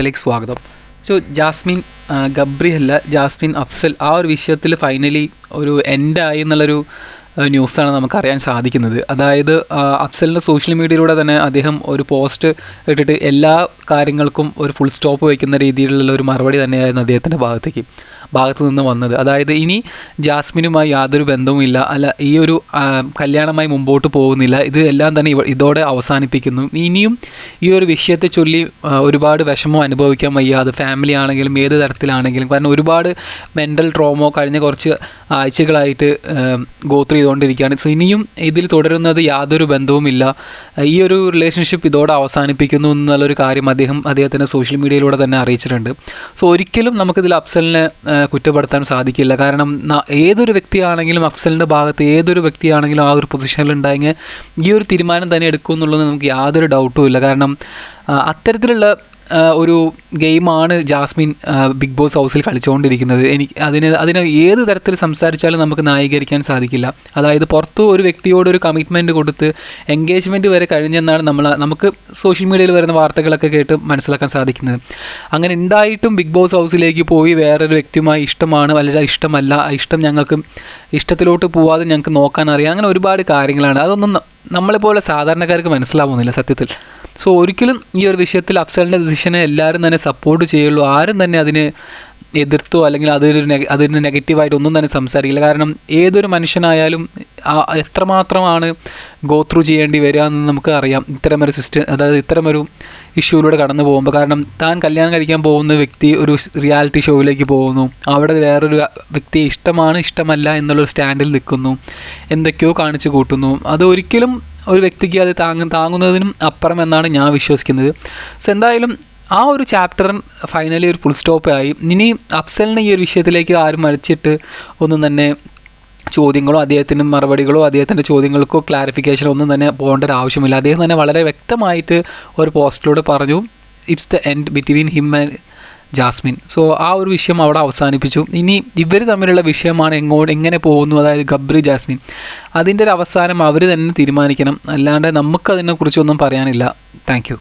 ിലേക്ക് സ്വാഗതം. So Jasmine Gabri അല്ല Jasmine Afsal ആ ഒരു വിഷയത്തിൽ ഫൈനലി ഒരു എൻഡായി എന്നുള്ളൊരു ന്യൂസാണ് നമുക്കറിയാൻ സാധിക്കുന്നത്. അതായത് അഫ്സലിന്റെ സോഷ്യൽ മീഡിയയിലൂടെ തന്നെ അദ്ദേഹം ഒരു പോസ്റ്റ് ഇട്ടിട്ട് എല്ലാ കാര്യങ്ങൾക്കും ഒരു ഫുൾ സ്റ്റോപ്പ് വയ്ക്കുന്ന രീതിയിലുള്ള ഒരു മറുപടി തന്നെയായിരുന്നു അദ്ദേഹത്തിന്റെ ഭാഗത്തേക്ക്. ഭാഗത്തു നിന്ന് വന്നത്. അതായത് ഇനി ജാസ്മിനുമായി യാതൊരു ബന്ധവുമില്ല അല്ല ഈ ഒരു കല്യാണമായി മുമ്പോട്ട് പോകുന്നില്ല. ഇത് എല്ലാം തന്നെ ഇതോടെ അവസാനിപ്പിക്കുന്നു. ഇനിയും ഈ ഒരു വിഷയത്തെ ചൊല്ലി ഒരുപാട് വിഷമം അനുഭവിക്കാൻ വയ്യ അത് ഫാമിലി ആണെങ്കിലും ഏത് തരത്തിലാണെങ്കിലും. കാരണം ഒരുപാട് മെന്റൽ ട്രോമോ കഴിഞ്ഞ കുറച്ച് ആഴ്ചകളായിട്ട് ഗോത്ര ചെയ്തുകൊണ്ടിരിക്കുകയാണ്. സോ ഇനിയും ഇതിൽ തുടരുന്നത് യാതൊരു ബന്ധവുമില്ല ഈ ഒരു റിലേഷൻഷിപ്പ് ഇതോടെ അവസാനിപ്പിക്കുന്നു എന്നുള്ളൊരു കാര്യം അദ്ദേഹം അദ്ദേഹത്തിന്റെ സോഷ്യൽ മീഡിയയിലൂടെ തന്നെ അറിയിച്ചിട്ടുണ്ട്. സോ ഒരിക്കലും നമുക്കിതിൽ അഫ്സലിനെ കുറ്റപ്പെടുത്താൻ സാധിക്കില്ല. കാരണം ഏതൊരു വ്യക്തിയാണെങ്കിലും അഫ്സലിന്റെ ഭാഗത്ത് ഏതൊരു വ്യക്തിയാണെങ്കിലും ആ ഒരു പൊസിഷനിൽ ഉണ്ടായെങ്കിൽ ഈ ഒരു തീരുമാനം തന്നെ എടുക്കും എന്നുള്ളത് നമുക്ക് യാതൊരു ഡൗട്ടും ഇല്ല. കാരണം അത്തരത്തിലുള്ള ഒരു ഗെയിമാണ് ജാസ്മിൻ ബിഗ് ബോസ് ഹൗസിൽ കളിച്ചുകൊണ്ടിരിക്കുന്നത് എനിക്ക് അതിന് അതിന് ഏത് തരത്തിൽ സംസാരിച്ചാലും നമുക്ക് ന്യായീകരിക്കാൻ സാധിക്കില്ല. അതായത് പുറത്ത് ഒരു വ്യക്തിയോട് ഒരു കമ്മിറ്റ്മെന്റ് കൊടുത്ത് എൻഗേജ്മെന്റ് വരെ കഴിഞ്ഞെന്നാണ് നമ്മൾ നമുക്ക് സോഷ്യൽ മീഡിയയിൽ വരുന്ന വാർത്തകളൊക്കെ കേട്ട് മനസ്സിലാക്കാൻ സാധിക്കുന്നത്. അങ്ങനെ ഉണ്ടായിട്ടും ബിഗ് ബോസ് ഹൗസിലേക്ക് പോയി വേറൊരു വ്യക്തിയുമായി ഇഷ്ടമാണ് വളരെ ഇഷ്ടമല്ല ഇഷ്ടം ഞങ്ങൾക്ക് ഇഷ്ടത്തിലോട്ട് പോവാതെ ഞങ്ങൾക്ക് നോക്കാൻ അറിയാം. അങ്ങനെ ഒരുപാട് കാര്യങ്ങളാണ്. അതൊന്നും നമ്മളെപ്പോലെ സാധാരണക്കാർക്ക് മനസ്സിലാവുന്നില്ല സത്യത്തിൽ. സോ ഒരിക്കലും ഈ ഒരു വിഷയത്തിൽ അഫ്സലിന്റെ ഡിസിഷനെ എല്ലാവരും തന്നെ സപ്പോർട്ട് ചെയ്യുള്ളൂ. ആരും തന്നെ അതിന് എതിർത്തോ അല്ലെങ്കിൽ അതൊരു അതിന് നെഗറ്റീവായിട്ട് ഒന്നും തന്നെ സംസാരിക്കില്ല. കാരണം ഏതൊരു മനുഷ്യനായാലും എത്രമാത്രമാണ് ഗോ ത്രൂ ചെയ്യേണ്ടി വരിക എന്ന് നമുക്ക് അറിയാം. ഇത്തരമൊരു സിസ്റ്റം അതായത് ഇത്തരമൊരു ഇഷ്യൂയിലൂടെ കടന്നു പോകുമ്പോൾ. കാരണം താൻ കല്യാണം കഴിക്കാൻ പോകുന്ന വ്യക്തി ഒരു റിയാലിറ്റി ഷോയിലേക്ക് പോകുന്നു. അവിടെ വേറൊരു വ്യക്തിയെ ഇഷ്ടമാണ് ഇഷ്ടമല്ല എന്നുള്ളൊരു സ്റ്റാൻഡിൽ നിൽക്കുന്നു. എന്തൊക്കെയോ കാണിച്ചു കൂട്ടുന്നു. അത് ഒരിക്കലും ഒരു വ്യക്തിക്ക് അത് താങ്ങ താങ്ങുന്നതിനും അപ്പുറം എന്നാണ് ഞാൻ വിശ്വസിക്കുന്നത്. സോ എന്തായാലും ആ ഒരു ചാപ്റ്റർ ഫൈനലി ഒരു ഫുൾ സ്റ്റോപ്പ് ആയി. ഇനി അഫ്സലിനെ ഈ ഒരു വിഷയത്തിലേക്ക് ആരും വലിച്ചിട്ട് ഒന്നും തന്നെ ചോദ്യങ്ങളോ അദ്ദേഹത്തിന്റെ മറുപടികളോ അദ്ദേഹത്തിന്റെ ചോദ്യങ്ങൾക്കോ ക്ലാരിഫിക്കേഷനോ ഒന്നും തന്നെ പോകേണ്ട ഒരു ആവശ്യമില്ല അദ്ദേഹം തന്നെ വളരെ വ്യക്തമായിട്ട് ഒരു പോസ്റ്റിലൂടെ പറഞ്ഞു it's the end between him and Jasmine. So ആ ഒരു വിഷയം അവിടെ അവസാനിപ്പിച്ചു. ഇനി ഇവർ തമ്മിലുള്ള വിഷയമാണ് എങ്ങോട്ട് എങ്ങനെ പോകുന്നു? അതായത് ഗബ്രി ജാസ്മിൻ. അതിന്റെ ഒരു അവസാനം അവർ തന്നെ തീരുമാനിക്കണം. അല്ലാണ്ട് നമുക്കതിനെക്കുറിച്ചൊന്നും പറയാനില്ല. താങ്ക്